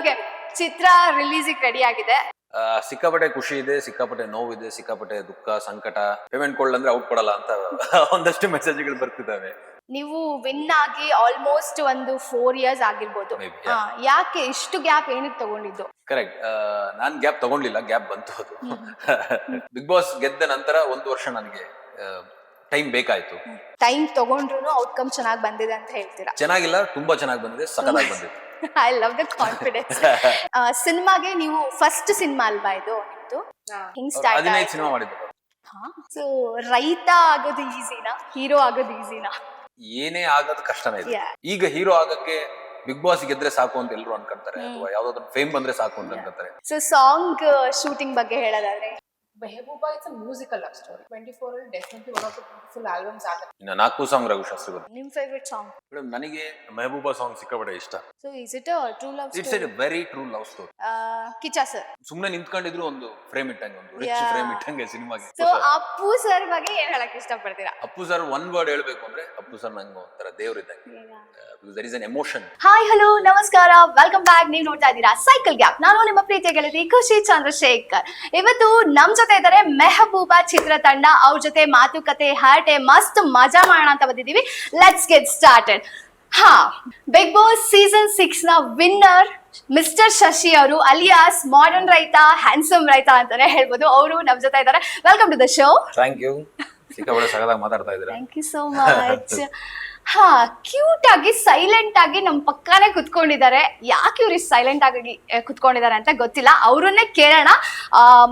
Okay ಚಿತ್ರ ರಿಲೀಸಿಗೆ ready ಆಗಿದೆ. ಆ, ಸಿಕ್ಕಾಪಟ್ಟೆ ಖುಷಿ ಇದೆ ಸಿಕ್ಕಾಪಟ್ಟೆ ನೋವಿದೆ ಸಿಕ್ಕಾಪಟ್ಟೆ ದುಃಖ ಸಂಕಟ. ಪೇಮೆಂಟ್ ಕೊಡಲಂದ್ರೆ ಔಟ್ ಕೊಡಲ್ಲ ಅಂತ ಒಂದಷ್ಟು ಮೆಸೇಜ್ಗಳು ಬರ್ತಿದ್ದಾವೆ. ನೀವು ವಿನ್ ಆಗಿ ಆಲ್ಮೋಸ್ಟ್ ಒಂದು ಫೋರ್ ಇಯರ್ಸ್ ಆಗಿರ್ಬೋದು. Maybe, ಹಾ, ಯಾಕೆ ಇಷ್ಟು ಗ್ಯಾಪ್ ಏನಕ್ಕೆ ತಗೊಂಡಿದ್ದು? ಕರೆಕ್ಟ್ ನಾನ್ ಗ್ಯಾಪ್ ತಗೊಂಡಿಲ್ಲ ಗ್ಯಾಪ್ ಬಂತು ಅದು. ಬಿಗ್ ಬಾಸ್ ಗೆದ್ದ ನಂತರ ಒಂದು ವರ್ಷ ನನಗೆ ಟೈಮ್ ಬೇಕಾಯ್ತು. ಟೈಮ್ ತಗೊಂಡ್ರು ಔಟ್ಕಮ್ ಚೆನ್ನಾಗಿ ಬಂದಿದೆ ಅಂತ ಹೇಳ್ತೀರಾ? ಚೆನ್ನಾಗಿಲ್ಲ ತುಂಬಾ ಚೆನ್ನಾಗಿ ಬಂದಿದೆ ಸಕಲಾಗಿ ಬಂದಿದೆ. ಐ ಲವ್ ದ ಕಾನ್ಫಿಡೆನ್ಸ್ ಸಿನಿಮಾಗೆ ನೀವು ಫಸ್ಟ್ ಸಿನಿಮಾ ಅಲ್ವಾ ಇದು? ನಿಮ್ದು? ಹಿಂಗ್ ಸ್ಟಾರ್ಟ್ ಹದಿನೈದು ಸಿನಿಮಾ ಮಾಡಿದ್ರು ಸೊ ರೈತ ಆಗೋದು ಈಸಿನಾ ಹೀರೋ ಆಗೋದು ಈಸಿನಾ ಏನೇ ಆಗೋದು ಕಷ್ಟನೇ ಇದೆ. ಈಗ ಹೀರೋ ಆಗಕ್ಕೆ ಬಿಗ್ ಬಾಸ್ ಗೆದ್ರೆ ಸಾಕು ಅಂತ ಎಲ್ಲರೂ ಅನ್ಕೊಂತಾರೆ ಅಥವಾ ಯಾವ್ದಾದ್ರು ಫೇಮ್ ಬಂದ್ರೆ ಸಾಕು ಅಂತ ಅನ್ಕೊಂತಾರೆ. ಸೊ ಸಾಂಗ್ ಶೂಟಿಂಗ್ ಬಗ್ಗೆ ಹೇಳೋದಾದ್ರೆ? Mehebuba, it's a musical love story. 24 is definitely one of the beautiful albums albums there. ಇನ್ನು ನಾಲ್ಕು ಸಾಂಗ್ ರಘು ಶಾಸ್ತ್ರಿ ಬಂತು ನಿಮ್ ಫೇವ್ರೆಟ್ ಸಾಂಗ್ ಮೇಡಮ್ ನನಗೆ ಮೆಹಬೂಬಾ ಸಾಂಗ್ ಸಿಕ್ಕಾಪಟ್ಟೆ ಇಷ್ಟ. So is it true love it's a very true love story Kichcha sir ಸುಮ್ಮನೆ ನಿಂತ್ಕೊಂಡಿದ್ರು ಒಂದು ಫ್ರೇಮ್ ಇಟ್ಟಂಗೆ ಒಂದು ರಿಚ್. ಫ್ರೇಮ್ ಇಟ್ಟಂಗೆ ಸಿನಿಮಾಗೆ. ಸೊ ಅಪ್ಪು ಸರ್ ಬಗ್ಗೆ ಏನ್ ಹೇಳಕ್ ಇಷ್ಟಪಡ್ತೀರಾ? ಅಪ್ಪು ಸರ್ ಒನ್ ವರ್ಡ್ ಹೇಳ್ಬೇಕು ಅಂದ್ರೆ ಅಪ್ಪು ಸರ್ ನಂಗೆ ಒಂಥರ ದೇವರಿದ್ದಂಗೆ there is an emotion hi hello ನಮಸ್ಕಾರ. ವೆಲ್ಕಮ್ ಬ್ಯಾಕ್ ನೀವು ನೋಡ್ತಾ ಇದ್ದೀರಾ? ಸೈಕಲ್ ಗ್ಯಾಪ್ ನಾನು ನಿಮ್ಮ ಪ್ರೀತಿಯ ಗೆಳತಿ ಖುಷಿ ಚಂದ್ರಶೇಖರ್. ಇವತ್ತು ನಮ್ ಜೊತೆ ಇದ್ದಾರೆ. ಮೆಹಬೂಬಾ ಚಿತ್ರತಂಡ ಅವ್ರ ಜೊತೆ ಮಾತುಕತೆ ಹರಟೆ ಮಸ್ತ್ ಮಜಾ ಮಾಡೋಣ ಅಂತ ಬಂದಿದೀವಿ ಲೆಟ್ಸ್ ಗೆಟ್ ಸ್ಟಾರ್ಟೆಡ್ ಹಾ ಬಿಗ್ ಬಾಸ್ ಸೀಸನ್ ಸಿಕ್ಸ್ನ ವಿನ್ನರ್ ಮಿಸ್ಟರ್ ಶಶಿ ಅವರು ಅಲಿಯಾಸ್ ಮಾಡರ್ನ್ ರೈತ ಹ್ಯಾಂಡ್ಸಮ್ ರೈತ ಅಂತಾನೆ ಹೇಳ್ಬೋದು. ಅವರು ನಮ್ಮ ಜೊತೆ ಇದ್ದಾರೆ. Welcome to the show thank you ಸಿಕ್ಕಾಪಟ್ಟೆ ಸಗದಾಗ ಮಾತಾಡ್ತಾ ಇದ್ದೀರಾ? ಥ್ಯಾಂಕ್ ಯು ಸೋ ಮಚ್ ಹಾ ಕ್ಯೂಟ್ ಆಗಿ ಸೈಲೆಂಟ್ ಆಗಿ ನಮ್ ಪಕ್ಕಾನೇ ಕುತ್ಕೊಂಡಿದ್ದಾರೆ. ಯಾಕೆ ಇವ್ರಿಗೆ ಸೈಲೆಂಟ್ ಆಗಿ ಕುತ್ಕೊಂಡಿದ್ದಾರೆ ಅಂತ ಗೊತ್ತಿಲ್ಲ. ಅವರನ್ನೇ ಕೇಳೋಣ.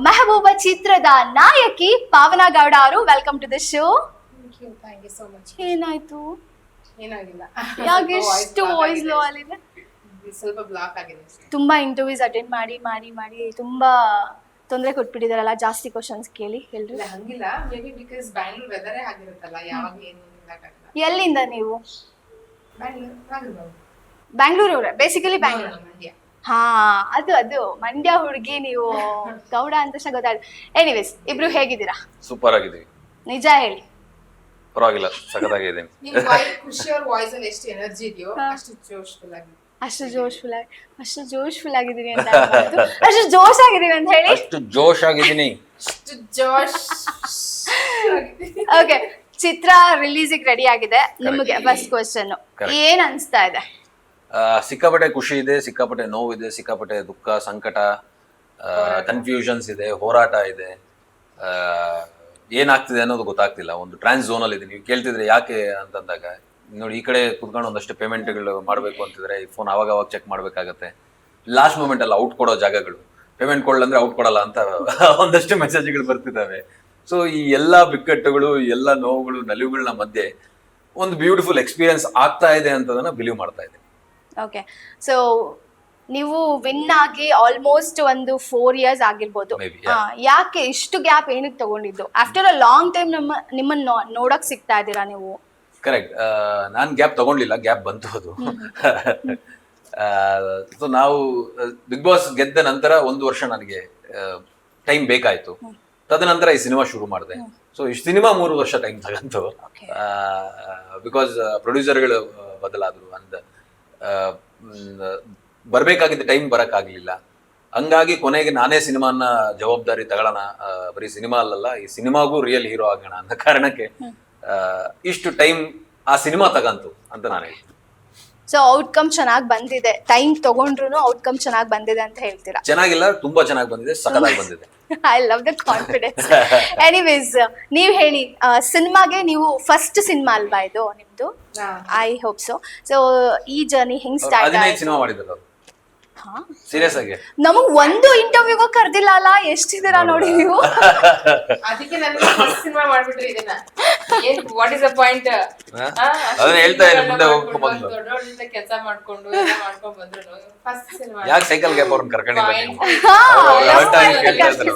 ಮೆಹಬೂಬ ಚಿತ್ರದ ನಾಯಕಿ ಪಾವನಾ ಗೌಡ ಅವರು ವೆಲ್ಕಮ್ ಟು ದ ಶೋ. ಏನಾಯ್ತು? ಏನಾಗಿಲ್ಲ. ಯಾಕೆ Voice ಎಷ್ಟು ವಾಯ್ಸ್ ಲೋ ಅಲ್ಲಿದೆ? ಸ್ವಲ್ಪ ಬ್ಲಾಕ್ ಆಗಿದೆ. ತುಂಬಾ ಇಂಟರ್ವ್ಯೂಸ್ ಅಟೆಂಡ್ ಮಾಡಿ ಮಾಡಿ ಮಾಡಿ ತುಂಬಾ ತೊಂದರೆ ಕೊಟ್ಬಿಟ್ಟಿದಾರಲ್ಲ ಜಾಸ್ತಿ ಕ್ವಶನ್ಸ್ ಕೇಳಿ ಹೇಳ್ರಿ. ಇಲ್ಲ ಹಂಗಿಲ್ಲ. ಮೇ ಬಿ ಬಿಕಾಸ್ ಬ್ಯಾಂಗ್ಳೂರ್ ವೆದರೇ ಆಗಿರುತ್ತಲ್ಲ ಯಾವಾಗ ಏನು ಆಗಲ್ಲ ಎಲ್ಲಿಂದ ನೀವು? ಬ್ಯಾಂಗ್ಳೂರ್ ಅವ್ರೆ ಬ್ಯಾಂಗ್ಳೂರವ್ರೆ ಬೇಸಿಕಲಿ ಬ್ಯಾಂಗ್ಳೂರ್ ಮಂಡ್ಯ ಹಾ ಅದು ಅದು. ಮಂಡ್ಯ ಹುಡುಗಿ ನೀವು ಗೌಡ ಅಂತ ತಕ್ಷಣ ಗೊತ್ತಾಯ್ತು. ಎನಿವೇಸ್ ಇಬ್ರು ಹೇಗಿದ್ದೀರಾ? ಸೂಪರ್ ಆಗಿದ್ದೀವಿ. ನಿಜ ಹೇಳಿ. ಪರವಾಗಿಲ್ಲ ಸಖತ್ತಾಗಿದ್ದೀನಿ ನಿಮ್ ವಾಯ್ಸ್ ಖುಷಿ ಅವ್ರ ವಾಯ್ಸ್ ಅಲ್ಲಿ ಎಷ್ಟು ಎನರ್ಜಿ ಇದೆಯೋ ಅಷ್ಟು ಜೋಶ್ಫುಲ್ ಆಗಿ ಅಷ್ಟು ಜೋಶ್ಫುಲ್ ಆಗಿ ಅಷ್ಟು ಜೋಶ್ಫುಲ್ ಆಗಿದ್ದೀನಿ ಅಂತ. ಅಷ್ಟು ಜೋಶ್ ಆಗಿದ್ದೀವಿ ಅಂತ ಹೇಳಿ. ಅಷ್ಟು ಜೋಶ್ ಆಗಿದ್ದೀನಿ ಅಷ್ಟು ಜೋಶ್ ಓಕೆ ಚಿತ್ರ ರಿಲೀಸಿಗೆ ರೆಡಿ ಆಗಿದೆ. ನಿಮಗೆ ಫಸ್ಟ್ ಕ್ವಶನ್ Correct. ಏನ್ ಅನ್ಸ್ತಾ ಇದೆ? ಆ, ಸಿಕ್ಕಾಪಟ್ಟೆ ಖುಷಿ ಇದೆ ಸಿಕ್ಕಾಪಟ್ಟೆ ನೋವಿದೆ ಸಿಕ್ಕಾಪಟ್ಟೆ ದುಃಖ ಸಂಕಟ ಕನ್ಫ್ಯೂಷನ್ಸ್ ಇದೆ ಹೋರಾಟ ಇದೆ. ಆ, ಏನಾಗ್ತಿದೆ ಅನ್ನೋದು ಗೊತ್ತಾಗ್ತಿಲ್ಲ. ಒಂದು ಟ್ರಾನ್ಸ್ ಝೋನಲ್ಲಿ ಅಲ್ಲಿ ಇದೆ ನೀವು ಕೇಳ್ತಿದ್ರೆ ಯಾಕೆ ಅಂತಂದಾಗ ನೋಡಿ ಈ ಕಡೆ ಕುತ್ಕೊಂಡು ಒಂದಷ್ಟು ಪೇಮೆಂಟ್ಗಳು ಮಾಡಬೇಕು ಅಂತಿದ್ರೆ ಈ ಫೋನ್ ಅವಾಗ ಅವಾಗ ಚೆಕ್ ಮಾಡಬೇಕಾಗತ್ತೆ. ಲಾಸ್ಟ್ ಮೂಮೆಂಟ್ ಅಲ್ಲಿ ಔಟ್ ಕೊಡೋ ಜಾಗಗಳು. ಪೇಮೆಂಟ್ ಕೊಡ್ಲಂದ್ರೆ ಔಟ್ ಕೊಡಲ್ಲ ಅಂತ ಒಂದಷ್ಟು ಮೆಸೇಜ್ಗಳು ಬರ್ತಿದ್ದಾವೆ. ಸೊ ಈ ಎಲ್ಲ ಬಿಕ್ಕಟ್ಟುಗಳು ಎಲ್ಲ ನೋವುಗಳು ನಲಿವುಗಳ ಮಧ್ಯೆ ಒಂದು ಬ್ಯೂಟಿಫುಲ್ ಎಕ್ಸ್ಪೀರಿಯನ್ಸ್ ಆಗ್ತಾ ಇದೆ ಅಂತದನ್ನ ಬಿಲೀವ್ ಮಾಡ್ತಾ ಇದೆ ಓಕೆ ಸೊ ನೀವು ವಿನ್ ಆಗಿ ಆಲ್ಮೋಸ್ಟ್ ಒಂದು ಫೋರ್ ಇಯರ್ಸ್ ಆಗಿರ್ಬೋದು. ಯಾಕೆ ಇಷ್ಟು ಗ್ಯಾಪ್ ಏನಕ್ಕೆ ತಗೊಂಡಿದ್ದು? ಆಫ್ಟರ್ ಅ ಲಾಂಗ್ ಟೈಮ್ ನಮ್ಮ ನಿಮ್ಮನ್ನ ನೋಡೋಕೆ ನೋಡಕ್ ಸಿಗ್ತಾ ಇದ್ದೀರಾ ನೀವು? ಕರೆಕ್ಟ್ ನಾನು ಗ್ಯಾಪ್ ತಗೊಂಡಿಲ್ಲ ಗ್ಯಾಪ್ ಬಂತು ಅದು. ಸೊ ನಾವು ಬಿಗ್ ಬಾಸ್ ಗೆದ್ದ ನಂತರ ಒಂದು ವರ್ಷ ನನಗೆ ಟೈಮ್ ಬೇಕಾಯ್ತು. ತದನಂತರ ಈ ಸಿನಿಮಾ ಶುರು ಮಾಡಿದೆ. ಸೊ ಈ ಸಿನಿಮಾ ಮೂರು ವರ್ಷ ಟೈಮ್ ತಗಂತು. ಬಿಕಾಸ್ ಪ್ರೊಡ್ಯೂಸರ್ಗಳು ಬದಲಾದ್ರು. ಅಂದ ಬರಬೇಕಾಗಿದ್ದ ಟೈಮ್ ಬರೋಕ್ಕಾಗಲಿಲ್ಲ. ಹಂಗಾಗಿ ಕೊನೆಗೆ ನಾನೇ ಸಿನಿಮಾನ ಜವಾಬ್ದಾರಿ ತಗೊಳ್ಳೋಣ ಬರೀ ಸಿನಿಮಾ ಅಲ್ಲಲ್ಲ ಈ ಸಿನಿಮಾಗೂ ರಿಯಲ್ ಹೀರೋ ಆಗೋಣ ಅಂತ ಕಾರಣಕ್ಕೆ ಇಷ್ಟು ಟೈಮ್ ಆ ಸಿನಿಮಾ ತಗಂತು ಅಂತ ನಾನು ಹೇಳ್ತೀನಿ. ಸೊ ಔಟ್ಕಮ್ ಚೆನ್ನಾಗಿ ಬಂದಿದೆ. ಟೈಮ್ ತಗೊಂಡ್ರು ಔಟ್ಕಮ್ ಚೆನ್ನಾಗಿ ಬಂದಿದೆ ಅಂತ ಹೇಳ್ತೀರಾ? ಚೆನ್ನಾಗಿಲ್ಲ ತುಂಬಾ ಚೆನ್ನಾಗಿ ಬಂದಿದೆ ಸಕಲಾಗಿ ಬಂದಿದೆ. I love that confidence anyways ನೀವು ಹೇಳಿ ಸಿನಿಮಾಗೆ ನೀವು ಫಸ್ಟ್ ಸಿನಿಮಾ ಅಲ್ವಾ ಇದು ನಿಮ್ದು? ಐ ಹೋಪ್ ಸೊ ಸೊ ಈ ಜರ್ನಿ ಹೆಂಗ್ ಸ್ಟಾರ್ಟ್ ಹದಿನೈದು ಸಿನಿಮಾ ಮಾಡಿದ್ರು ಸೀರಿಯಸ್ ಆಗಿ? ನಮಗ್ ಒಂದು ಇಂಟರ್ವ್ಯೂಗೂ ಕರ್ದಿಲ್ಲ ಅಲ್ಲ ಎಷ್ಟಿದ್ದೀರಾ ನೋಡಿ ನೀವು? ಅದಕ್ಕೆ ನನಗೆ ಸಿನಿಮಾ ಮಾಡ್ಬಿಟ್ರಿ ಇದನ್ನ. ಏನ್ ವಾಟ್ ಇಸ್ ದ ಪಾಯಿಂಟ್ ಅದನ್ನ ಹೇಳ್ತಾ ಇದ್ದೀನಿ, ಮುಂದೆ ಹೋಗ್ಕೊಂಡು ಬಂದ್ಲು. ದೊಡ್ಡವರಿಂದ ಕೆಲಸ ಮಾಡ್ಕೊಂಡು ಎಲ್ಲ ಮಾಡ್ಕೊಂಡ್ ಬಂದ್ರು ಫಸ್ಟ್ ಸಿನಿಮಾ ಯಾಕೆ ಸೈಕಲ್ ಗ್ಯಾಪ್ ಅವ್ರನ್ನ ಕರ್ಕೊಂಡಿಲ್ಲ ನೀವು.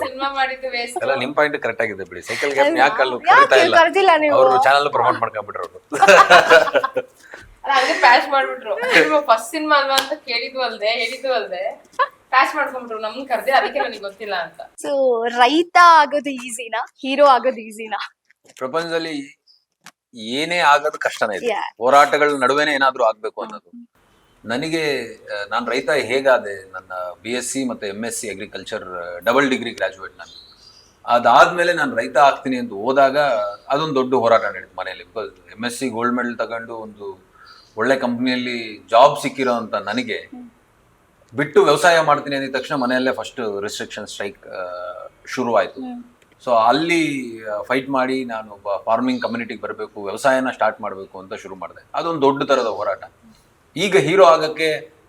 ಸಿನಿಮಾ ಮಾಡಿದ್ದು ವೇಸ್ಟ್ ಎಲ್ಲ ನಿಮ್ ಪಾಯಿಂಟ್ ಕರೆಕ್ಟ್ ಆಗಿದೆ ಬಿಡಿ. ಸೈಕಲ್ ಗ್ಯಾಪ್ ಯಾಕೆ ಅಲ್ಲಿ ಯಾಕೆ ಕರೀತಾ ಇಲ್ಲ? ಕರ್ದಿಲ್ಲ ನೀವು? ಅವರು ಚಾನಲ್ ಪ್ರಮೋಟ್ ಮಾಡ್ಕೊಂಡ್ಬಿಟ್ರು ಹಂಗೆ ಪ್ಯಾಚ್ ಮಾಡ್ಬಿಟ್ರು. ಫಸ್ಟ್ ಸಿನಿಮಾ ಅಲ್ವಾ ಅಂತ ಕೇಳಿದ್ವು ಅಲ್ದೆ ಹೇಳಿದ್ವು ಅಲ್ದೆ. ಪ್ಯಾಚ್ ಮಾಡ್ಕೊಂಡ್ಬಿಟ್ರು. ನಮ್ಗೆ ಕರ್ದೆ ಅದಕ್ಕೆ ನನಗೆ ಗೊತ್ತಿಲ್ಲ ಅಂತ. ಸೊ ರೈತ ಆಗೋದು ಈಸಿನಾ ಹೀರೋ ಆಗೋದು ಈಸಿನಾ ಪ್ರಪಂಚದಲ್ಲಿ ಏನೇ ಆಗೋದು ಕಷ್ಟನೇ ಇದೆ. ಹೋರಾಟಗಳ ನಡುವೆನೇ ಏನಾದ್ರೂ ಆಗ್ಬೇಕು ಅನ್ನೋದು. ನನಗೆ ನಾನು ರೈತ ಹೇಗಾದೆ ನನ್ನ ಬಿ ಎಸ್ ಸಿ ಮತ್ತು M S C agriculture double degree graduate ನಾನು. ಅದಾದ್ಮೇಲೆ ನಾನು ರೈತ ಆಗ್ತೀನಿ ಅಂತ ಹೋದಾಗ ಅದೊಂದು ದೊಡ್ಡ ಹೋರಾಟ ನಡೀತು ಮನೆಯಲ್ಲಿ. Because M S C gold medal ತಗೊಂಡು ಒಂದು ಒಳ್ಳೆ ಕಂಪ್ನಿಯಲ್ಲಿ ಜಾಬ್ ಸಿಕ್ಕಿರೋ ಅಂತ ನನಗೆ ಬಿಟ್ಟು ವ್ಯವಸಾಯ ಮಾಡ್ತೀನಿ ಅಂದಿದ ತಕ್ಷಣ ಮನೆಯಲ್ಲೇ ಫಸ್ಟ್ ರಿಸ್ಟ್ರಿಕ್ಷನ್ ಸ್ಟ್ರೈಕ್ ಶುರು ಆಯಿತು ಸೊ ಅಲ್ಲಿ ಫೈಟ್ ಮಾಡಿ ನಾನು ಒಬ್ಬ ಫಾರ್ಮಿಂಗ್ ಕಮ್ಯುನಿಟಿಗೆ ಬರಬೇಕು ವ್ಯವಸಾಯನ ಸ್ಟಾರ್ಟ್ ಮಾಡಬೇಕು ಅಂತ ಶುರು ಮಾಡಿದೆ. ಅದೊಂದು ದೊಡ್ಡ ಥರದ ಹೋರಾಟ. ಈಗ ಹೀರೋ ಆಗಕ್ಕೆ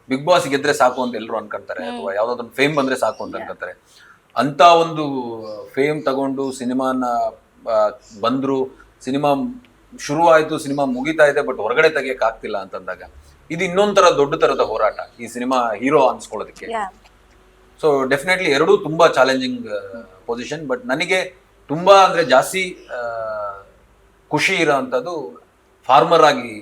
ಬಿಗ್ ಬಾಸ್ ಗೆದ್ರೆ ಸಾಕು ಅಂತ ಎಲ್ಲರೂ ಅನ್ಕೊಂತಾರೆ ಅಥವಾ ಯಾವ್ದಾದ್ರು ಫೇಮ್ ಬಂದ್ರೆ ಸಾಕು ಅಂತ ಅನ್ಕೊಂತಾರೆ. ಅಂತ ಒಂದು ಫೇಮ್ ತಗೊಂಡು ಸಿನಿಮಾನ ಬಂದ್ರು ಸಿನಿಮಾ ಶುರು ಆಯ್ತು ಸಿನಿಮಾ ಮುಗಿತಾ ಇದೆ ಬಟ್ ಹೊರಗಡೆ ತೆಗಿಯಕ್ ಆಗ್ತಿಲ್ಲ ಅಂತಂದಾಗ ಇದು ಇನ್ನೊಂದ್ ತರ ದೊಡ್ಡ ತರದ ಹೋರಾಟ ಈ ಸಿನಿಮಾ ಹೀರೋ ಅನ್ಸ್ಕೊಳ್ಳೋದಕ್ಕೆ. ಸೊ ಡೆಫಿನೆಟ್ಲಿ ಎರಡೂ ತುಂಬಾ ಚಾಲೆಂಜಿಂಗ್ ಪೊಸಿಷನ್ ಬಟ್ ನನಗೆ ತುಂಬಾ ಅಂದ್ರೆ ಜಾಸ್ತಿ ಖುಷಿ ಇರೋ ಅಂಥದ್ದು ಫಾರ್ಮರ್ ಆಗಿ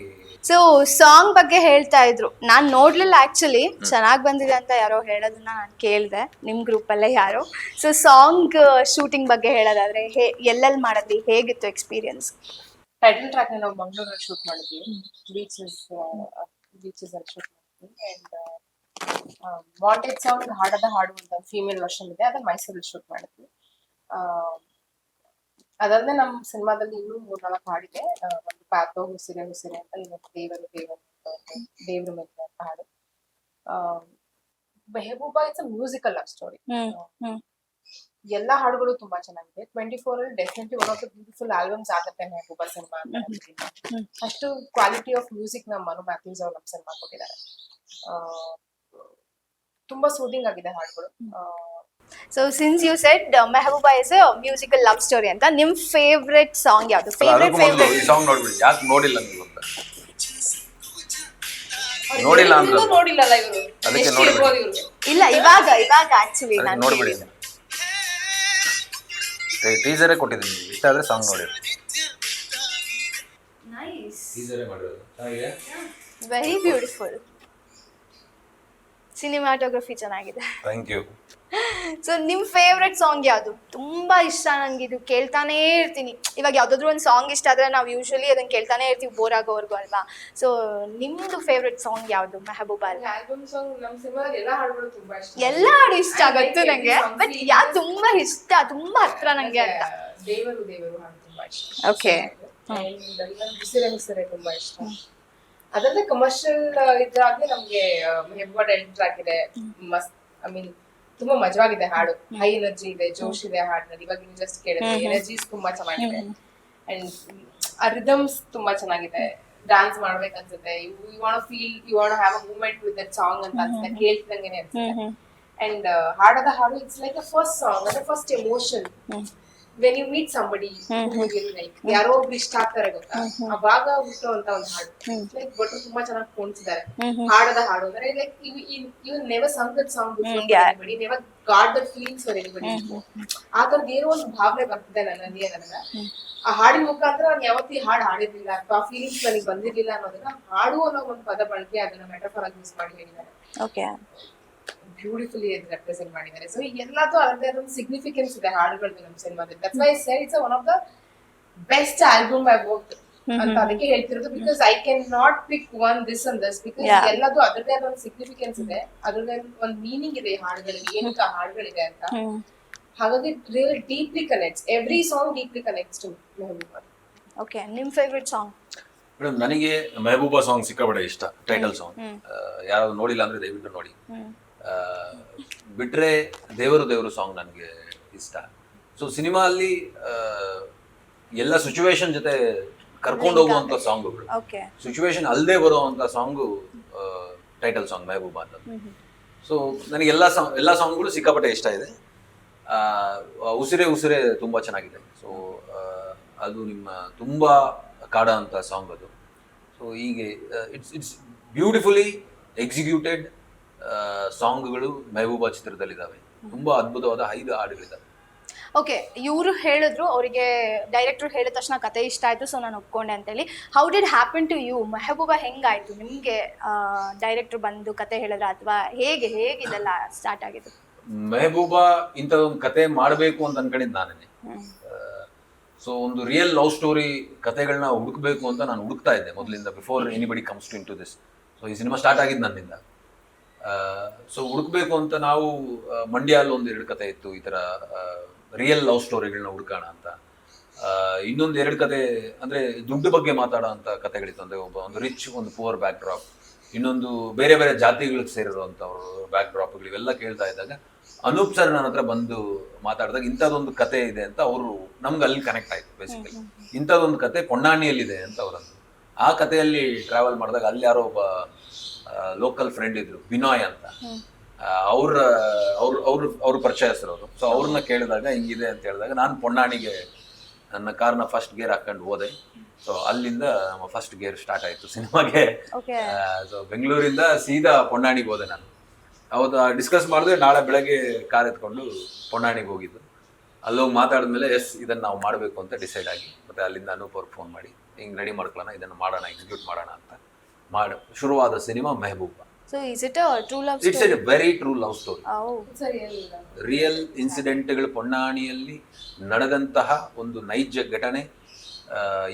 ಸೊ ಸಾಂಗ್ ಬಗ್ಗೆ ಹೇಳ್ತಾ ಇದ್ರು. ನಾನ್ ನೋಡ್ಲಿಲ್ಲ ಆಕ್ಚುಲಿ ಚೆನ್ನಾಗ್ ಬಂದಿದೆ ಅಂತ ಯಾರೋ ಹೇಳೋದನ್ನ ನಾನು ಕೇಳಿದೆ. ನಿಮ್ ಗ್ರೂಪ್ ಅಲ್ಲೇ ಯಾರೋ. ಸೊ ಸಾಂಗ್ ಶೂಟಿಂಗ್ ಬಗ್ಗೆ ಹೇಳೋದಾದ್ರೆ ಹೇ ಎಲ್ಲೆಲ್ಲಿ ಮಾಡಿದ್ವಿ ಹೇಗಿತ್ತು ಎಕ್ಸ್ಪೀರಿಯನ್ಸ್ ಟೈಟಲ್ ಟ್ರ್ಯಾಕ್ ನಾವು ಮಂಗಳೂರಲ್ಲಿ ಶೂಟ್ ಮಾಡಿದ್ವಿ. ಬೀಚಸ್ ಬೀಚಸ್ ಅಲ್ಲಿ ಶೂಟ್ ಮಾಡಿದ್ವಿ. ಅಂಡ್ ವಾಂಟೆಡ್ ಸಾಂಗ್ ಹಾಡದ ಹಾಡು ಅಂತ ಫೀಮೇಲ್ ವರ್ಷನ್ ಇದೆ. ಅದನ್ನ ಮೈಸೂರಲ್ಲಿ ಶೂಟ್ ಮಾಡಿದ್ವಿ. ಆ, ಅದಾದ್ಮೇಲೆ ನಮ್ಮ ಸಿನಿಮಾದಲ್ಲಿ ಇನ್ನೂ ಮೂರ್ನಾಲ್ಕು ಹಾಡಿದೆ. ಒಂದು ಪಾಪೋ ಹುಸಿರೆ ಹುಸಿರೆ ಅಂತ ಇನ್ನೊಂದು ದೇವರು ದೇವರು ಅಂತ ದೇವ್ರ ಮೇಲೆ ಅಂತ ಹಾಡು. Mehbooba it's a musical love story ಎಲ್ಲಾ ಹಾಡುಗಳು ತುಂಬಾ ಚೆನ್ನಾಗಿದೆ. ಟ್ವೆಂಟಿ ಫೋರ್ ಅಲ್ಲಿ definitely one of the beautiful albums ಆಗತ್ತೆ ಮೆಹಬೂಬಾ ಸಿನಿಮಾ ಅಂತ. ಅಷ್ಟು ಕ್ವಾಲಿಟಿ ಆಫ್ ಮ್ಯೂಸಿಕ್ ನಮ್ಮ ಮನು ಮ್ಯಾಥ್ಯೂಸ್ ಅವ್ರು ನಮ್ಮ ಸಿನಿಮಾ ಕೊಟ್ಟಿದ್ದಾರೆ. ಆ, ತುಂಬಾ ಸೂದಿಂಗ್ ಆಗಿದೆ ಹಾಡುಗಳು. So since you set Mehbooba is musical love story ಅಂತ ನಿಮ್ ಫೇವ್ರೆಟ್ ಸಾಂಗ್ ಯಾವುದು? ಫೇವ್ರೆಟ್ ಫೇವ್ರೆಟ್ ಈ ಸಾಂಗ್ ನೋಡ್ಬಿಡಿ. ಯಾಕೆ ನೋಡಿಲ್ಲ ನೀವು ಅಂತ ನೋಡಿಲ್ಲ ಅಂದ್ರೆ ನೋಡಿಲ್ಲಲ್ಲ ಇವರು. ಅದಕ್ಕೆ ಇವಾಗ ಇವಾಗ ಆಕ್ಚುಲಿ ನಾನು ನೋಡ್ಬಿಡಿ. ಟೀಸರೇ ಕೊಟ್ಟಿದ್ದೀನಿ ಇಷ್ಟ ಆದರೆ ಸಾಂಗ್ ನೋಡಿ. ಟೀಸರೇ ಮಾಡಿರೋದು. ಚೆನ್ನಾಗಿದೆ ವೆರಿ ಬ್ಯೂಟಿಫುಲ್ ಸಿನಿಮಾಟೋಗ್ರಫಿ ಚೆನ್ನಾಗಿದೆ. ಥ್ಯಾಂಕ್ ಯು ಸೊ ನಿಮ್ ಫೇವ್ರೆಟ್ ಸಾಂಗ್ ಯಾವುದು? ತುಂಬಾ ಇಷ್ಟ ನಂಗೆ ಇದು. ಕೇಳ್ತಾನೇ ಇರ್ತೀನಿ. ಇವಾಗ ಯಾವ್ದಾದ್ರು ಒಂದು ಸಾಂಗ್ ಇಷ್ಟ ಆದ್ರೆ ನಾವು ಯೂಶ್ವಲಿ ಅದನ್ನ ಕೇಳ್ತಾನೆ ಇರ್ತೀವಿ ಬೋರ್ ಆಗೋವರೆಗೂ ಅಲ್ವಾ? ಸೊ ನಿಮ್ದು ಫೇವ್ರೆಟ್ ಸಾಂಗ್ ಯಾವುದು? ಮೆಹಬೂಬಾ ಅಲ್ಲ ಆಲ್ಬಮ್ ಸಾಂಗ್ ನಮ್ಮ ಸಿನಿಮಾದಲ್ಲಿ ಎಲ್ಲಾ ಹಾಡುಗಳು ತುಂಬಾ ಇಷ್ಟ. ಎಲ್ಲ ಹಾಡು ಇಷ್ಟ ಆಗುತ್ತೆ like ಗೊತ್ತು ನಂಗೆ song. ಬಟ್ ಯಾವ್ದು ತುಂಬಾ ಇಷ್ಟ ತುಂಬಾ ಹತ್ರ ನಂಗೆ ಅಂತ. ದೇವರು ದೇವರು ಹಾಡು ತುಂಬಾ ಇಷ್ಟ. Okay. And ಇನ್ನೊಂದು ಬಿಸಿರೆ ಬಿಸಿರೆ ತುಂಬಾ ಇಷ್ಟ. ಅದಲ್ಲದೆ ಕಮರ್ಷಿಯಲ್ ಇದ್ರಾಗ್ಲೇ ನಮ್ಗೆ ಮೆಹಬೂಬಾ ಎಂಟರ್ ಆಗಿದೆ. ಮಸ್ತ್ ಐ ಮೀನ್ ತುಂಬಾ ಮಜವಾಗಿದೆ ಹಾಡು. ಹೈ ಎನರ್ಜಿ ಇದೆ ಜೋಶ್ ಇದೆ ಹಾಡಿನಲ್ಲಿ. ಇವಾಗ ನೀವು ಜಸ್ಟ್ ಕೇಳಿದ್ರೆ ಎನರ್ಜೀಸ್ ತುಂಬಾ ಚೆನ್ನಾಗಿದೆ. ಅಂಡ್ ಆ ರಿದಮ್ಸ್ ತುಂಬಾ ಚೆನ್ನಾಗಿದೆ. ಡಾನ್ಸ್ ಮಾಡ್ಬೇಕು ಅನ್ಸುತ್ತೆ. You want feel you want have a moment with that song ಅಂತ ಅನ್ಸುತ್ತೆ. ಕೇಳ್ತಿದಂಗೆನೆ ಅನ್ಸುತ್ತೆ. ಅಂಡ್ ಹಾಡದ ಹಾಡು it's like a first song ಅಂದ್ರೆ first emotion when you meet somebody like ಯಾರೋ ಒಬ್ರು ಇಷ್ಟ ಆಗ್ತಾರೆ ಗೊತ್ತಾ? ಅವಾಗ ಹುಟ್ಟುವಂತ ಒಂದು ಹಾಡು. ಲೈಕ್ ಬಟ್ ತುಂಬಾ ಚೆನ್ನಾಗಿ ಕುಣಿಸಿದ್ದಾರೆ. ಹಾಡದ ಹಾಡು. ಅಂದ್ರೆ like you never sung that song anybody never got the feelings for anybody ಆ ಏನೋ ಒಂದು ಭಾವನೆ ಬರ್ತಿದೆ ನನ್ನಲ್ಲಿ ನನಗ ಆ ಹಾಡಿನ ಮುಖಾಂತರ ನಾನು ಯಾವತ್ತಿ ಹಾಡು ಹಾಡಿರ್ಲಿಲ್ಲ. ಅಥವಾ ಫೀಲಿಂಗ್ಸ್ ನನಗೆ ಬಂದಿರ್ಲಿಲ್ಲ ಅನ್ನೋದನ್ನ ಹಾಡು ಅನ್ನೋ ಒಂದು ಪದ ಬಳಕೆ ಅದನ್ನ ಮೆಟಫರ್ ಆಗಿ ಯೂಸ್ ಮಾಡಿ ಹೇಳಿದ್ದಾರೆ. ಬ್ಯೂಟಿಫುಲಿ ರೆಪ್ರೆಸೆಂಟ್ ಮಾಡಿದ್ದಾರೆ. ಸೊ ಎಲ್ಲದು ಅದರದೇ ಒಂದು ಸಿಗ್ನಿಫಿಕೆನ್ಸ್ ಇದೆ ಹಾಡುಗಳದ್ದು ನಮ್ಮ ಸಿನಿಮಾದಲ್ಲಿ. That's why say it's one of the best album I work ಅಂತ ಅದಕ್ಕೆ ಹೇಳ್ತಿರೋದು because I can not pick one this and this because ಎಲ್ಲದು ಅದರದೇ ಆದ ಒಂದು ಸಿಗ್ನಿಫಿಕೆನ್ಸ್ ಇದೆ. ಅದರದೇ ಒಂದು ಮೀನಿಂಗ್ ಇದೆ ಈ ಹಾಡುಗಳಿಗೆ ಏನಕ್ಕೆ ಆ ಹಾಡುಗಳಿದೆ ಅಂತ. ಹಾಗಾಗಿ real deeply connects every song deeply connects to Mehbooba okay ನಿಮ್ ಫೇವ್ರೆಟ್ ಸಾಂಗ್ ಮೇಡಮ್ ನನಗೆ ಮೆಹಬೂಬಾ ಸಾಂಗ್ ಸಿಕ್ಕಾಪಟ್ಟೆ ಇಷ್ಟ ಟೈಟಲ್ ಸಾಂಗ್ ಯಾರು ನೋಡಿಲ್ಲ ಅಂದ್ರೆ ದಯವಿಟ್ಟು ನೋಡಿ. ಬಿಟ್ರೆ ದೇವರು ದೇವರು ಸಾಂಗ್ ನನಗೆ ಇಷ್ಟ. ಸೊ ಸಿನಿಮಾ ಅಲ್ಲಿ ಎಲ್ಲ ಸಿಚುವೇಶನ್ ಜೊತೆ ಕರ್ಕೊಂಡು ಹೋಗುವಂತ ಸಾಂಗ್ಗಳು. ಸಿಚುವೇಶನ್ ಅಲ್ಲದೆ ಬರುವಂತ ಸಾಂಗ್ ಟೈಟಲ್ ಸಾಂಗ್ ಮೆಹಬೂಬಾ ಅಂತ ಸೊ ನನಗೆ ಎಲ್ಲ ಸಾಂಗ್ ಎಲ್ಲ ಸಾಂಗ್ಗಳು ಸಿಕ್ಕಾಪಟ್ಟೆ ಇಷ್ಟ ಇದೆ. ಉಸಿರೇ ಉಸಿರೇ ತುಂಬ ಚೆನ್ನಾಗಿದೆ. ಸೊ ಅದು ನಿಮ್ಮ ತುಂಬ ಕಾಡ ಅಂತ ಸಾಂಗ್ ಅದು. ಸೊ ಹೀಗೆ ಇಟ್ಸ್ ಇಟ್ಸ್ ಬ್ಯೂಟಿಫುಲಿ ಎಕ್ಸಿಕ್ಯೂಟೆಡ್ ಸಾಂಗ್ಗಳು ಮೆಹಬೂಬಾ ಚಿತ್ರದಲ್ಲಿದ್ದಾವೆ ತುಂಬಾ ಅದ್ಭುತವಾದ ಐದು ಹಾಡುಗಳಿದ್ದಾವೆ ಓಕೆ ಇವರು ಹೇಳಿದ್ರು ಅವರಿಗೆ ಡೈರೆಕ್ಟರ್ ಹೇಳಿದ ತಕ್ಷಣ ಕತೆ ಇಷ್ಟ ಆಯ್ತು ಸೊ ನಾನು ಒಪ್ಕೊಂಡೆ ಅಂತೇಳಿ. How did happen to you Mehbooba ಹೆಂಗಾಯ್ತು? ನಿಮಗೆ ಡೈರೆಕ್ಟರ್ ಬಂದು ಕತೆ ಹೇಳಿದ್ರ ಅಥವಾ ಹೇಗೆ ಹೇಗೆ ಇದೆಲ್ಲ ಸ್ಟಾರ್ಟ್ ಆಗಿದ್ದು? ಮೆಹಬೂಬಾ ಒಂದು ಕತೆ ಮಾಡಬೇಕು ಅಂತ ಅನ್ಕೊಂಡಿದ್ದು ನಾನೇ ಸೊ ಒಂದು ರಿಯಲ್ ಲವ್ ಸ್ಟೋರಿ ಕತೆಗಳನ್ನ ಹುಡುಕ್ಬೇಕು ಅಂತ ನಾನು ಹುಡುಕ್ತಾ ಇದ್ದೆ ಮೊದಲಿಂದ before anybody comes to into this so ಈ ಸಿನಿಮಾ ಸ್ಟಾರ್ಟ್ ಆಗಿದ್ದು ನನ್ನಿಂದ. ಸೊ ಹುಡುಕ್ಬೇಕು ಅಂತ ನಾವು ಮಂಡ್ಯ ಅಲ್ಲಿ ಒಂದು ಎರಡು ಕತೆ ಇತ್ತು ಈ ತರ ರಿಯಲ್ ಲವ್ ಸ್ಟೋರಿಗಳನ್ನ ಹುಡುಕೋಣ ಅಂತ. ಇನ್ನೊಂದು ಎರಡು ಕತೆ ಅಂದ್ರೆ ದುಡ್ಡು ಬಗ್ಗೆ ಮಾತಾಡೋ ಅಂತ ಕತೆಗಳಿತ್ತು ಅಂದ್ರೆ ಒಬ್ಬ ಒಂದು ರಿಚ್ ಒಂದು ಪುವರ್ ಬ್ಯಾಕ್ ಡ್ರಾಪ್ ಇನ್ನೊಂದು ಬೇರೆ ಬೇರೆ ಜಾತಿಗಳಿಗೆ ಸೇರಿರುವಂಥವ್ರು ಬ್ಯಾಕ್ ಡ್ರಾಪ್ಗಳು ಇವೆಲ್ಲ ಕೇಳ್ತಾ ಇದ್ದಾಗ ಅನೂಪ್ ಸರ್ ನನ್ನ ಹತ್ರ ಬಂದು ಮಾತಾಡಿದಾಗ ಇಂಥದ್ದೊಂದು ಕತೆ ಇದೆ ಅಂತ ಅವರು ನಮ್ಗೆ ಅಲ್ಲಿ ಕನೆಕ್ಟ್ ಆಯ್ತು ಬೇಸಿಕಲಿ ಇಂಥದ್ದೊಂದು ಕತೆ ಪೊಣ್ಣಾಣಿಯಲ್ಲಿದೆ ಅಂತ ಅವರಂದು ಆ ಕಥೆಯಲ್ಲಿ ಟ್ರಾವೆಲ್ ಮಾಡಿದಾಗ ಅಲ್ಲಿ ಯಾರೋ ಒಬ್ಬ ಲೋಕಲ್ ಫ್ರೆಂಡ್ ಇದ್ರು ವಿನಾಯ್ ಅಂತ. ಅವ್ರ ಅವ್ರ ಅವ್ರ ಅವ್ರ ಪರಿಚಯಸ್ಥರು ಅವರು. ಸೊ ಅವ್ರನ್ನ ಕೇಳಿದಾಗ ಹಿಂಗಿದೆ ಅಂತ ಹೇಳಿದಾಗ ನಾನು ಪೊನ್ನಾಣಿಗೆ ನನ್ನ ಕಾರ್ನ ಫಸ್ಟ್ ಗೇರ್ ಹಾಕೊಂಡು ಹೋದೆ. ಸೊ ಅಲ್ಲಿಂದ ನಮ್ಮ ಫಸ್ಟ್ ಗೇರ್ ಸ್ಟಾರ್ಟ್ ಆಯಿತು ಸಿನಿಮಾಗೆ. ಸೊ ಬೆಂಗಳೂರಿಂದ ಸೀದಾ ಪೊನ್ನಾಣಿಗೆ ಹೋದೆ ನಾನು. ಅವತ್ತು ಡಿಸ್ಕಸ್ ಮಾಡಿದ್ರೆ ನಾಳೆ ಬೆಳಗ್ಗೆ ಕಾರ್ ಎತ್ಕೊಂಡು ಪೊನ್ನಾಣಿಗೆ ಹೋಗಿದ್ದು. ಅಲ್ಲೋಗಿ ಮಾತಾಡಿದ್ಮೇಲೆ ಎಸ್ ಇದನ್ನು ನಾವು ಮಾಡಬೇಕು ಅಂತ ಡಿಸೈಡ್ ಆಗಿ ಮತ್ತೆ ಅಲ್ಲಿಂದ ಅನೂಪ್ ಅವ್ರಿಗೆ ಫೋನ್ ಮಾಡಿ ಹಿಂಗೆ ರೆಡಿ ಮಾಡ್ಕೊಳ್ಳೋಣ ಇದನ್ನು ಮಾಡೋಣ ಎಕ್ಸಿಕ್ಯೂಟ್ ಮಾಡೋಣ ಅಂತ. ಮಾಡ ಶುರುವಾದ cinema Mehbooba. So is it true love it's a very true love story ಸರಿ ರಿಯಲ್ ಇನ್ಸಿಡೆಂಟ್ಗಳು ಪೊನ್ನಾಣಿಯಲ್ಲಿ ನಡೆದಂತಹ ಒಂದು ನೈಜ ಘಟನೆ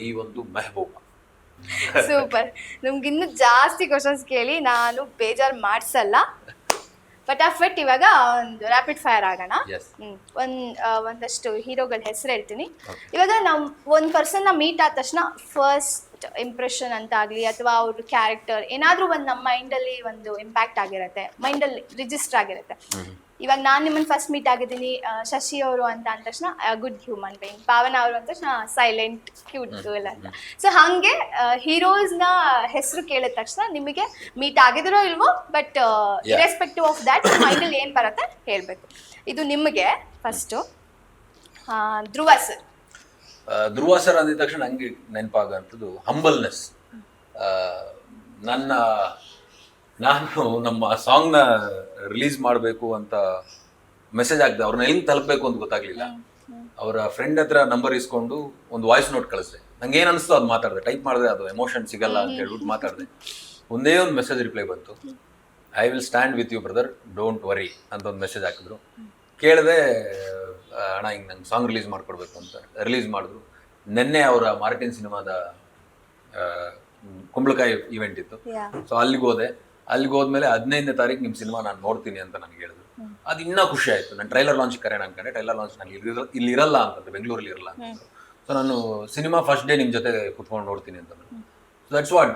ಈ ಒಂದು ಮೆಹಬೂಬ. ಸೂಪರ್ ನಮ್ಗೆ ಇನ್ನು ಜಾಸ್ತಿ ಕ್ವಶನ್ಸ್ ಕೇಳಿ ನಾನು ಬೇಜಾರ್ ಮಾಡ್ಸಲ್ಲ. ಫಟಾಫಟ್ ಇವಾಗ ಒಂದು ರ್ಯಾಪಿಡ್ ಫೈರ್ ಆಗೋಣ. ಒಂದ್ ಒಂದಷ್ಟು ಹೀರೋಗಳ ಹೆಸರು ಹೇಳ್ತೀನಿ. ಇವಾಗ ನಾವು ಒಂದು ಪರ್ಸನ್ನ ಮೀಟ್ ಆದ ತಕ್ಷಣ ಫಸ್ಟ್ ಇಂಪ್ರೆಷನ್ ಅಂತ ಆಗಲಿ ಅಥವಾ ಅವ್ರ ಕ್ಯಾರೆಕ್ಟರ್ ಏನಾದರೂ ಒಂದು ನಮ್ಮ ಮೈಂಡಲ್ಲಿ ಒಂದು ಇಂಪ್ಯಾಕ್ಟ್ ಆಗಿರುತ್ತೆ ಮೈಂಡಲ್ಲಿ ರಿಜಿಸ್ಟರ್ ಆಗಿರುತ್ತೆ. ಇವಾಗ ನಾನು ನಿಮ್ಮನ್ನು ಫಸ್ಟ್ ಮೀಟ್ ಆಗಿದ್ದೀನಿ ಶಶಿ ಅವರು ಅಂತ ಅಂದ ತಕ್ಷಣ ಗುಡ್ ಹ್ಯೂಮನ್ ಬೀಯಿಂಗ್ ಪಾವನ ಅವರು ಅಂದ ತಕ್ಷಣ ಸೈಲೆಂಟ್ ಕ್ಯೂಟ್ ಎಲ್ಲ ಅಂತ. ಸೊ ಹಾಗೆ ಹೀರೋಸ್ನ ಹೆಸರು ಕೇಳಿದ ತಕ್ಷಣ ನಿಮಗೆ ಮೀಟ್ ಆಗಿದ್ರೋ ಇಲ್ವೋ ಬಟ್ ಇರೆಸ್ಪೆಕ್ಟಿವ್ ಆಫ್ ದ್ಯಾಟ್ ಮೈಂಡಲ್ಲಿ ಏನು ಬರುತ್ತೆ ಹೇಳಬೇಕು. ಇದು ನಿಮಗೆ first Dhruva sir Dhruva sir ಅಂದಿದ ತಕ್ಷಣ ನನಗೆ ನೆನಪಾಗಂಥದ್ದು ಹಂಬಲ್ನೆಸ್. ನನ್ನ ನಾನು ನಮ್ಮ ಸಾಂಗ್ನ ರಿಲೀಸ್ ಮಾಡಬೇಕು ಅಂತ ಮೆಸೇಜ್ ಆಗ್ದೆ ಅವ್ರನ್ನ ಹೆಂಗೆ ತಲುಪಬೇಕು ಅಂತ ಗೊತ್ತಾಗ್ಲಿಲ್ಲ. ಅವರ ಫ್ರೆಂಡ್ ಹತ್ರ ನಂಬರ್ ಇಸ್ಕೊಂಡು ಒಂದು ವಾಯ್ಸ್ ನೋಟ್ ಕಳಿಸಿದೆ. ನಂಗೆ ಏನ್ ಅನಿಸ್ತು ಅದು ಮಾತಾಡಿದೆ. ಟೈಪ್ ಮಾಡಿದೆ ಅದು ಎಮೋಷನ್ ಸಿಗಲ್ಲ ಅಂತ ಹೇಳ್ಬಿಟ್ಟು ಮಾತಾಡಿದೆ. ಒಂದೇ ಒಂದು ಮೆಸೇಜ್ ರಿಪ್ಲೈ ಬಂತು. I will stand with you brother don't worry ಅಂತ ಒಂದು ಮೆಸೇಜ್ ಹಾಕಿದ್ರು. ಕೇಳಿದೆ ಅಣ್ಣ ಹಿಂಗೆ ನಂಗೆ ಸಾಂಗ್ ರಿಲೀಸ್ ಮಾಡಿಕೊಡ್ಬೇಕು ಅಂತ ರಿಲೀಸ್ ಮಾಡಿದ್ರು ನಿನ್ನೆ ಅವರ ಮಾರ್ಟಿನ್ ಸಿನಿಮಾದ ಕುಂಬಳಕಾಯಿ ಇವೆಂಟ್ ಇತ್ತು. ಸೊ ಅಲ್ಲಿಗೆ ಹೋದೆ. ಅಲ್ಲಿಗೆ ಹೋದ್ಮೇಲೆ ಹದಿನೈದನೇ ತಾರೀಕು ನಿಮ್ಮ ಸಿನಿಮಾ ನಾನು ನೋಡ್ತೀನಿ ಅಂತ ನನಗೆ ಹೇಳಿದ್ರು. ಅದು ಇನ್ನೂ ಖುಷಿ ಆಯಿತು. ನಾನು ಟ್ರೈಲರ್ ಲಾಂಚ್ ಕರೆಯೋಣ ಅನ್ಕೊಂಡೆ ಟ್ರೈಲರ್ ಲಾಂಚ್ ನಾನು ಇಲ್ಲಿ ಇಲ್ಲಿ ಇರಲ್ಲ ಅಂತಂದ್ರೆ ಬೆಂಗಳೂರಲ್ಲಿ ಇರಲ್ಲ ಅಂತ ಸೊ ನಾನು ಸಿನಿಮಾ ಫಸ್ಟ್ ಡೇ ನಿಮ್ಮ ಜೊತೆ ಕುತ್ಕೊಂಡು ನೋಡ್ತೀನಿ ಅಂತ so that's what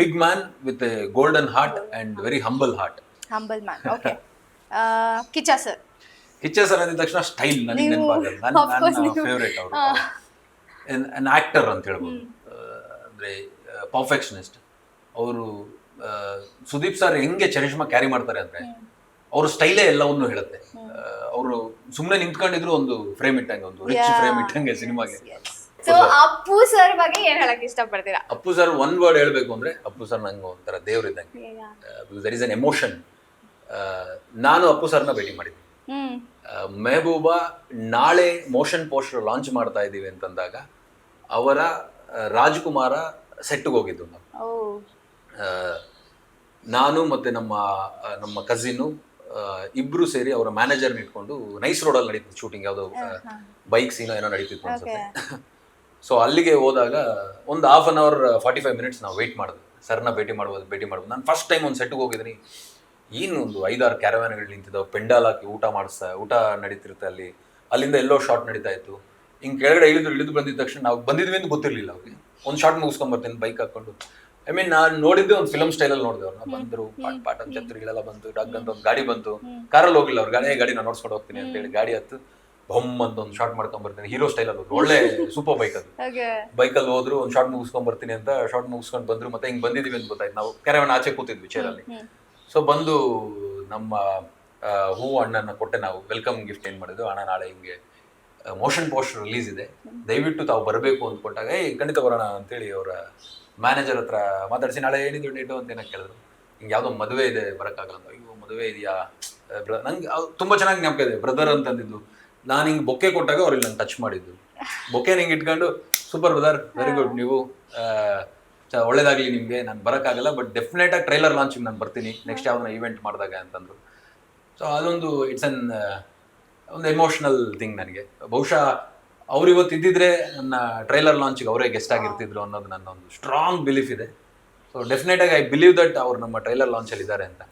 big man with a golden heart and very humble heart humble man okay Kichcha sir Kichcha sir ಅಂದಿದ ತಕ್ಷಣ ಸ್ಟೈಲ್ ನನಗೆ ನೆನಪಾಗಲ್ಲ ನನ್ನ ಫೇವ್ರೇಟ್ ಅವರು. ಅನ್ ಆಕ್ಟರ್ ಅಂತ ಹೇಳ್ಬೋದು. ಅಂದ್ರೆ ಪರ್ಫೆಕ್ಷನಿಸ್ಟ್ ಅವರು ಸುದೀಪ್ ಸರ್ ಹೆಂಗೆ ಚರಿಷ್ಮಾ ಕ್ಯಾರಿ ಮಾಡ್ತಾರೆ ಅಂದ್ರೆ ಅವ್ರ ಸ್ಟೈಲೇ ಎಲ್ಲವನ್ನೂ ಹೇಳುತ್ತೆ. ಅವರು ಸುಮ್ಮನೆ ನಿಂತ್ಕೊಂಡಿದ್ರು ಒಂದು ಫ್ರೇಮ್ ಇಟ್ಟಂಗೆ ಒಂದು ರಿಚ್ ಫ್ರೇಮ್ ಇಟ್ಟಂಗೆ ಸಿನಿಮಾಗೆ. ಸೊ ಅಪ್ಪು ಸರ್ ಬಗ್ಗೆ ಏನ್ ಹೇಳಕ್ ಇಷ್ಟಪಡ್ತೀರಾ? ಅಪ್ಪು ಸರ್ ಒನ್ ವರ್ಡ್ ಹೇಳ್ಬೇಕು ಅಂದ್ರೆ ಅಪ್ಪು ಸರ್ ನಂಗೆ ಒಂಥರ ದೇವ್ರ ಇದ್ದಂಗೆ ದರ್ ಇಸ್ ಅನ್ ಎಮೋಷನ್ ನಾನು ಅಪ್ಪು ಸರ್ನ ಭೇಟಿ ಮಾಡಿದ್ದೆ ಹ್ಮ್. ಆ, ಮೆಹಬೂಬಾ ನಾಳೆ ಮೋಷನ್ ಪೋಸ್ಟರ್ ಲಾಂಚ್ ಮಾಡ್ತಾ ಇದ್ದೀವಿ ಅಂತಂದಾಗ ಅವರ ರಾಜ್ಕುಮಾರ ಸೆಟ್ಗೆ ಹೋಗಿದ್ದು ನಾವು. ನಾನು ಮತ್ತೆ ನಮ್ಮ ನಮ್ಮ ಕಸಿನ್ನು ಇಬ್ರು ಸೇರಿ ಅವರ ಮ್ಯಾನೇಜರ್ ಇಟ್ಕೊಂಡು ನೈಸ್ ರೋಡಲ್ಲಿ ನಡೀತಿತ್ತು ಶೂಟಿಂಗ್ ಯಾವುದೋ ಬೈಕ್ ಸೀನೋ ಏನೋ ನಡೀತಿತ್ತು ಅನ್ಸುತ್ತೆ. ಸೊ ಅಲ್ಲಿಗೆ ಹೋದಾಗ ಒಂದು half an hour forty five minutes ನಾವು ವೆಯ್ಟ್ ಮಾಡಿದ್ವಿ. ಸರ್ನ ಭೇಟಿ ಮಾಡ್ಬೋದು ಭೇಟಿ ಮಾಡ್ಬೋದು. ನಾನು ಫಸ್ಟ್ ಟೈಮ್ ಒಂದು ಸೆಟ್ಗೆ ಹೋಗಿದ್ದೀನಿ. ಏನು ಒಂದು ಐದಾರು ಕ್ಯಾರವ್ಯಾನ್ಗಳು ನಿಂತಿದ್ದಾವೆ? ಪೆಂಡಾಲ್ ಹಾಕಿ ಊಟ ಮಾಡಿಸ್ತಾ ಊಟ ನಡೀತಿರುತ್ತೆ ಅಲ್ಲಿ. ಅಲ್ಲಿಂದ ಎಲ್ಲೋ ಶಾರ್ಟ್ ನಡೀತಾ ಇತ್ತು. ಹಿಂಗೆ ಕೆಳಗಡೆ ಇಳಿದು ಇಳಿದು ಬಂದಿದ್ದ ತಕ್ಷಣ ನಾವು ಬಂದಿದ್ವಿ ಅಂತ ಗೊತ್ತಿರಲಿಲ್ಲ ಅವ್ರಿಗೆ. ಒಂದು ಶಾರ್ಟ್ ಮುಗಿಸ್ಕೊಂಡ್ ಬರ್ತೀನಿ ಬೈಕ್ ಹಾಕೊಂಡು ಐ ಮೀನ್ ನಾನು ನೋಡಿದ್ದೆ ಒಂದು ಫಿಲಮ್ ಸ್ಟೈಲಲ್ಲಿ ನೋಡಿದೆ ಅವ್ರನ್ನ ಬಂದರು ಪಾಟ್ ಪಾಟ್ ಅಂತ ಛತ್ರಿಗಳೆಲ್ಲ ಬಂತು ಡಗ್ ಅಂತ ಒಂದು ಗಾಡಿ ಬಂತು. ಕಾರಲ್ಲಿ ಹೋಗಿಲ್ಲ ಅವ್ರು. ಗಾಡಿ ಗಾಡಿ ನಾನು ನೋಡ್ಸ್ಕೊಂಡು ಹೋಗ್ತೀನಿ ಅಂತ ಹೇಳಿ ಗಾಡಿ ಹತ್ತು ಬೊಮ್ಮ ಅಂತ ಒಂದು ಶಾರ್ಟ್ ಮಾಡ್ಕೊಂಡ್ ಬರ್ತೀನಿ ಹೀರೋ ಸ್ಟೈಲಲ್ಲಿ ಹೋದ್ರು ಒಳ್ಳೆ ಸೂಪರ್ ಬೈಕ್ ಅದು. ಬೈಕಲ್ಲಿ ಹೋದ್ರು ಒಂದು ಶಾರ್ಟ್ ಮುಗಿಸ್ಕೊಂಡ್ ಬರ್ತೀನಿ ಅಂತ ಶಾರ್ಟ್ ಮುಗಿಸ್ಕೊಂಡು ಬಂದ್ರು. ಮತ್ತೆ ಹಿಂಗ್ ಬಂದಿದೀವಿ ಅಂತ ಗೊತ್ತಾಯ್ತು. ನಾವು ಕೆರೆವನ್ನ ಆಚೆ ಕೂತಿದ್ವಿ ಚೇರಲ್ಲಿ ಸೊ ಬಂದು ನಮ್ಮ ಹೂ ಅಣ್ಣನ ಕೊಟ್ಟೆ ನಾವು. ವೆಲ್ಕಮ್ ಗಿಫ್ಟ್ ಏನು ಮಾಡಿದ್ವಿ ಅಣ್ಣ ನಾಳೆ ಹಿಂಗೆ ಮೋಷನ್ ಪೋಸ್ಟ್ ರಿಲೀಸ್ ಇದೆ. ದಯವಿಟ್ಟು ತಾವು ಬರಬೇಕು ಅಂತ ಕೊಟ್ಟಾಗ ಏ ಖಂಡಿತ ಬರೋಣ ಅಂತೇಳಿ ಅವರ ಮ್ಯಾನೇಜರ್ ಹತ್ರ ಮಾತಾಡಿಸಿ ನಾಳೆ ಏನಿದ್ರು ಡೇಟು ಅಂತ ಏನೋ ಕೇಳಿದ್ರು. ಹಿಂಗೆ ಯಾವುದೋ ಮದುವೆ ಇದೆ ಬರೋಕ್ಕಾಗಲ್ಲ. ಅಂತ ಅಯ್ಯೋ ಮದುವೆ ಇದೆಯಾ? ನಂಗೆ ತುಂಬ ತುಂಬಾ ಚೆನ್ನಾಗಿ ಜ್ಞಾಪಕ ಇದೆ. ಬ್ರದರ್ ಅಂತಂದಿದ್ದು ನಾನು ಹಿಂಗೆ ಬೊಕ್ಕೆ ಕೊಟ್ಟಾಗ ಅವ್ರಿಗೆ ಇಲ್ಲಿ ನಂಗೆ ಟಚ್ ಮಾಡಿದ್ದು. ಬೊಕ್ಕೆ ಹಿಂಗೆ ಇಟ್ಕೊಂಡು ಸೂಪರ್ ಬ್ರದರ್ ವೆರಿ ಗುಡ್ ನೀವು ಒಳ್ಳೇದಾಗ್ಲಿ ನಿಮಗೆ. ನಾನು ಬರೋಕ್ಕಾಗಲ್ಲ ಬಟ್ ಡೆಫಿನೆಟ್ ಆಗಿ ಟ್ರೈಲರ್ ಲಾಂಚಿಂಗ್ ನಾನು ಬರ್ತೀನಿ ನೆಕ್ಸ್ಟ್ ಯಾವ್ದನ್ನ ಇವೆಂಟ್ ಮಾಡಿದಾಗ ಅಂತಂದ್ರು. ಸೊ ಅದೊಂದು ಇಟ್ಸ್ ಅನ್ ಒಂದು ಎಮೋಷನಲ್ ಥಿಂಗ್ ನನಗೆ. ಬಹುಶಃ ಅವ್ರು ಇವತ್ತು ಇದ್ದಿದ್ರೆ ನನ್ನ ಟ್ರೈಲರ್ ಲಾಂಚಿಗೆ ಅವರೇ ಗೆಸ್ಟ್ ಆಗಿರ್ತಿದ್ರು ಅನ್ನೋದು ನನ್ನ ಒಂದು ಸ್ಟ್ರಾಂಗ್ ಬಿಲೀಫ್ ಇದೆ. ಸೊ ಡೆಫಿನೆಟ್ ಆಗಿ ಐ ಬಿಲೀವ್ ದಟ್ ಅವ್ರು ನಮ್ಮ ಟ್ರೈಲರ್ ಲಾಂಚ್ ಅಲ್ಲಿ ಇದ್ದಾರೆ ಅಂತ.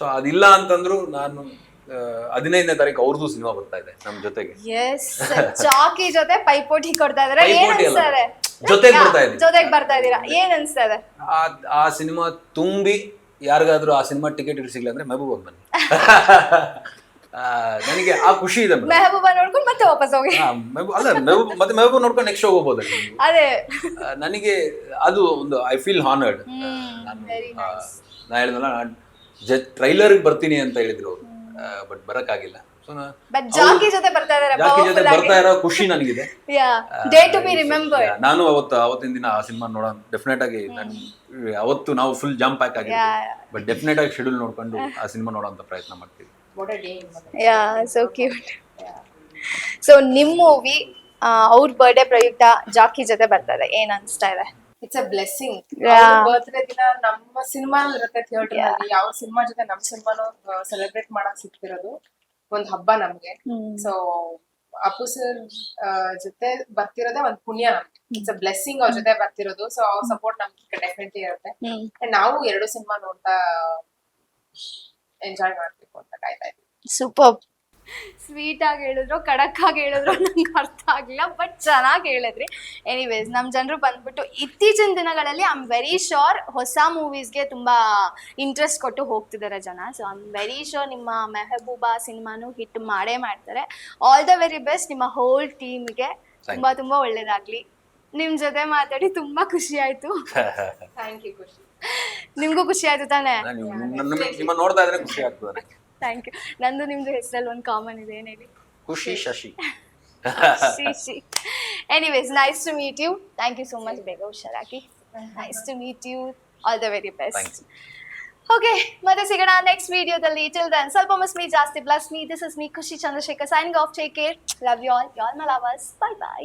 ಸೊ ಅದಿಲ್ಲ ಅಂತಂದ್ರು ನಾನು ಹದಿನೈದನೇ ತಾರೀಕು ಅವ್ರದ್ದು ಸಿನಿಮಾ ಬರ್ತಾ ಇದೆ ನಮ್ಮ ಜೊತೆಗೆ. ಎಸ್ ಚಾಕಿ ಜೊತೆ ಪೈಪೋಟಿ ಕೊಡ್ತಾ ಇದಾರೆ. ಜೊತೆಗ್ ಬರ್ತಾ ಇದೀವಿ. ಜೊತೆಗೆ ಬರ್ತಾ ಇದೀರಾ? ಏನ್ ಅನ್ಸ್ತದೆ? ಆ ಆ ಸಿನಿಮಾ ತುಂಬಿ ಯಾರಿಗಾದ್ರೂ ಆ ಸಿನಿಮಾ ಟಿಕೆಟ್ ಸಿಗ್ಲಿ ಅಂದ್ರೆ ಮೆಹಬೂಬ್ ಬನ್ನಿ. ಆ, ನನಗೆ ಆ ಖುಷಿ ಇದೆ ಮೆಹಬೂಬಾ ನೋಡ್ಕೊಂಡು ಮತ್ತೆ ವಾಪಸ್ ಹೋಗಿ. ಅಲ್ಲ ಮೆಹಬೂಬ್ ಮತ್ತೆ ಮೆಹಬೂಬ್ ನೋಡ್ಕೊಂಡು ನೆಕ್ಸ್ಟ್ ಹೋಗ್ಬೋದು ಅದೇ. ನನಗೆ ಅದು ಒಂದು ಐ ಫೀಲ್ ಹಾನರ್ಡ್ ನಾನು ನಾ ಹೇಳಿದ್ನಲ್ಲ ಟ್ರೈಲರ್ಗೆ ಬರ್ತೀನಿ ಅಂತ ಹೇಳಿದ್ರು ಬಟ್ ಬರಕ್ಕಾಗಿಲ್ಲ. ಸೊ ಬಟ್ ಜಾಕಿ ಜೊತೆ ಬರ್ತಾ ಇದಾರೆ ಜಾಕಿ ಜೊತೆ ಬರ್ತಾ ಇರೋ ಖುಷಿ ನನಗಿದೆ. Yeah day to be remember ನಾನು ಅವತ್ತು ಅವತ್ತಿನ ದಿನ ಆ ಸಿನಿಮಾ ನೋಡೋಣ ಡೆಫಿನೆಟ್ ಆಗಿ ನಾನು ಅವತ್ತು ನಾವು ಫುಲ್ ಜಂಪ್ ಪ್ಯಾಕ್ ಆಗಿದ್ವಿ ಬಟ್ ಡೆಫಿನೆಟ್ ಆಗಿ ಶೆಡ್ಯೂಲ್ ನೋಡ್ಕೊಂಡು ಆ ಸಿನಿಮಾ ನೋಡೋಂತ ಪ್ರಯತ್ನ ಮಾಡ್ತೀವಿ. ಯಾ ಸೋ ಕ್ಯೂಟ್ ಸೊ ನಿಮ್ ಮೂವಿ ಅವ್ರ ಬರ್ಡೇ ಪ್ರಯುಕ್ತ ಜಾಕಿ ಜೊತೆ ಬರ್ತಾ ಇದೆ. ಏನ್ ಅನ್ಸ್ತಾ ಇದೆ? It's a blessing. ಬರ್ತ್ಡೇ ದಿನ ನಮ್ಮ ಸಿನಿಮಾ ಇರುತ್ತೆ ಥಿಯೇಟರ್ ಅಲ್ಲಿ. ಯಾವ ಸಿನಿಮಾ ಜೊತೆ ನಮ್ಮ ಸಿನಿಮಾನು ಸೆಲೆಬ್ರೇಟ್ ಮಾಡಕ್ ಸಿಗ್ತಿರೋದು. ಒಂದ್ ಹಬ್ಬ ನಮ್ಗೆ. ಸೊ ಅಪ್ಪು ಸರ್ ಜೊತೆ ಬರ್ತಿರೋದೇ ಒಂದ್ ಪುಣ್ಯ ನಮ್ಗೆ. ಇಟ್ಸ್ ಅ ಬ್ಲೆಸ್ಸಿಂಗ್ ಅವ್ರ ಜೊತೆ ಬರ್ತಿರೋದು. ಸೊ ಅವ್ರ ಸಪೋರ್ಟ್ ನಮ್ಗೆ ಡೆಫಿನೆಟ್ಲಿ ಇರುತ್ತೆ. ನಾವು ಎರಡು ಸಿನಿಮಾ ನೋಡ್ತಾ ಎಂಜಾಯ್ ಮಾಡ್ಬೇಕು ಅಂತ ಕಾಯ್ತಾ ಇದ್ದೀವಿ. ಸೂಪರ್ ಸ್ವೀಟ್ ಆಗಿ ಹೇಳಿದ್ರು ಖಡಕ್ ಆಗಿ ಹೇಳಿದ್ರು ನಂಗೆ ಅರ್ಥ ಆಗಿಲ್ಲ ಬಟ್ ಚೆನ್ನಾಗಿ ಹೇಳಿದ್ರಿ. ಎನಿವೇಸ್ ನಮ್ಮ ಜನರು ಬಂದ್ಬಿಟ್ಟು ಇತ್ತೀಚಿನ ದಿನಗಳಲ್ಲಿ ಐ ಆಮ್ ವೆರಿ ಶೋರ್ ಹೊಸ ಮೂವೀಸ್ಗೆ ತುಂಬಾ ಇಂಟ್ರೆಸ್ಟ್ ಕೊಟ್ಟು ಹೋಗ್ತಿದ್ದಾರೆ ಜನ. So I am very sure ನಿಮ್ಮ ಮೆಹಬೂಬಾ ಸಿನಿಮಾನು ಹಿಟ್ ಮಾಡೇ ಮಾಡ್ತಾರೆ. ಆಲ್ ದ ವೆರಿ ಬೆಸ್ಟ್ ನಿಮ್ಮ ಹೋಲ್ ಟೀಮ್ಗೆ ತುಂಬಾ ತುಂಬಾ ಒಳ್ಳೇದಾಗ್ಲಿ. ನಿಮ್ ಜೊತೆ ಮಾತಾಡಿ ತುಂಬಾ ಖುಷಿ ಆಯ್ತು. ಥ್ಯಾಂಕ್ ಯು ಖುಷಿ. ನಿಮ್ಗೂ ಖುಷಿ ಆಯ್ತು ತಾನೇ? ನಿಮ್ಮ- ನೋಡ್ತಾ ಇದ್ರೆ ಖುಷಿ ಆಗ್ತದೆ. ಥ್ಯಾಂಕ್ ಯು ನಂದು ನಿಮ್ದು ಹೆಸರಲ್ಲಿ ಒಂದು ಕಾಮನ್ ಇದೆ ಏನ್ ಹೇಳಿ ಖುಷಿ Shashi Shishi. Anyways, nice to meet you. Thank you so much, Bego Sharaki. Nice to meet you. All the very best. Thanks. Okay ಮತ್ತೆ ಸಿಗೋಣ ನೆಕ್ಸ್ಟ್ ವಿಡಿಯೋದಲ್ಲಿ ಟಿಲ್ ದನ್ ಸ್ವಲ್ಪ ಮಿಸ್ ಮೀ ಜಾಸ್ತಿ plus me this is me Khushi Chandrashekar signing off take care love you all you all my lovers bye bye